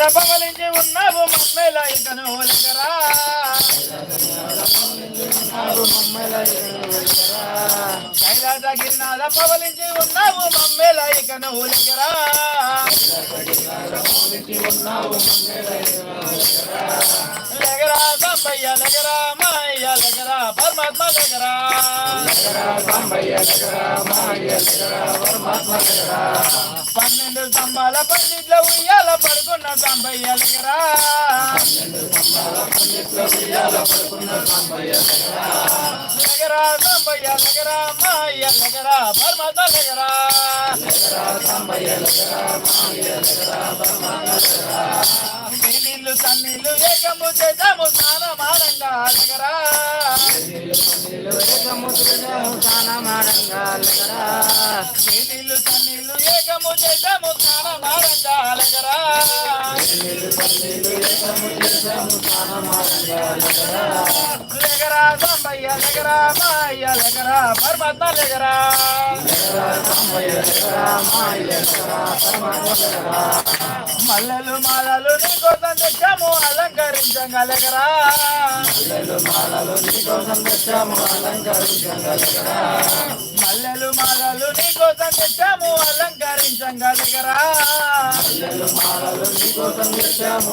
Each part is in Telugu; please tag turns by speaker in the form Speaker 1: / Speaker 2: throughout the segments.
Speaker 1: గిరినాథ పవలించి ఉన్నావు మమ్మేల ఇకను లెగరా కైలాస గిరినాథ పవలించి ఉన్నావు మమ్మేల ఇకను లెగరా లెగరా సంబయ్య లెగరా మాయ్య లెగరా పరమాత్మ లెగరా పన్నెండు స్తంభాల పండిట్ల ఉయ్యాల సంబయ్య లెగరా లెగరా సంబయ్య లెగరా మాయ్య లెగరా పరమాత్మ లెగరా నీళ్ళు తన్నీళ్ళు ఏకము చేసాము స్నానమానంగా లెగరా నీళ్ళు తన్నీళ్ళు ఏకము చేసాము స్నానమానంగా లెగరా లెగరా లెగరా మాయ్య లెగరా లెగరా మల్లెలు మాలలు నీకోసం తెచ్చాము అలంకరించంగా లెగరా మల్లెలు మాలలు నీకోసం తెచ్చాము అలంకరించంగా లెగరా తెచ్చాము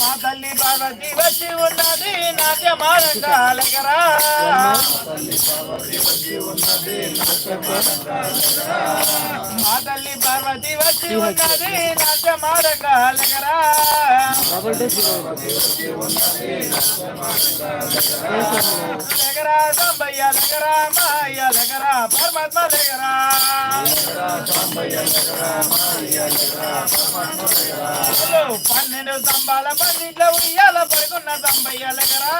Speaker 1: మా తల్లి పార్వతి వచ్చి ఉన్నది నాట్యమారంగా మా తల్లి పార్వతి వచ్చి ఉన్నది నాట్యమారంగా లెగరా సంబయ్య లగరా మాయ్య లెగరా పరమాత్మ లగరా పన్నెండు స్తంభాల పన్నెండులో ఉయ్యాల పడుకున్న సంబయ్య లెగరా.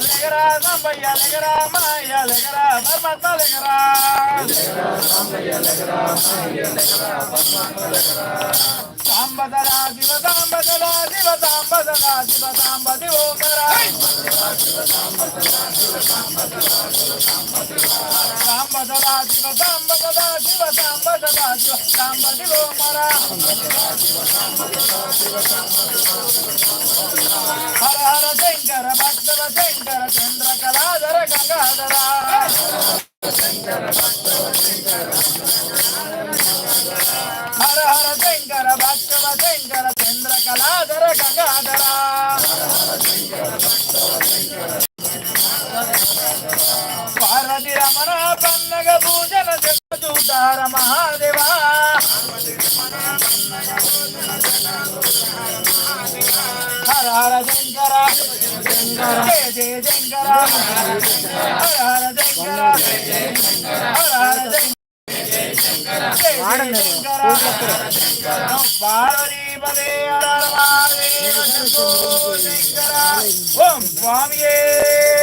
Speaker 1: లెగరా సంబయ్య లెగరా మాయ్య లెగరా పరమాత్మ లెగరా. సాంబదరా శివ సాంబదరా శివ సాంబదరా శివ సాంబది ఓమరా సాంబదరా శివ సాంబదరా శివ సాంబదరా శివ సాంబది ఓమరా హర హర శంకర భక్తవ శంకర చంద్ర కళాధర గంగాధర శంకర శంకర భక్తవ శంకర చంద్ర కళాధర గంగాధర. పార్వతి రమణ పన్నగ పూజన చూతార మహాదేవా. హర హర శంకర. జయ జయ శంకర. హర హర శంకర. హర హర శంకర పార్వతీ పదే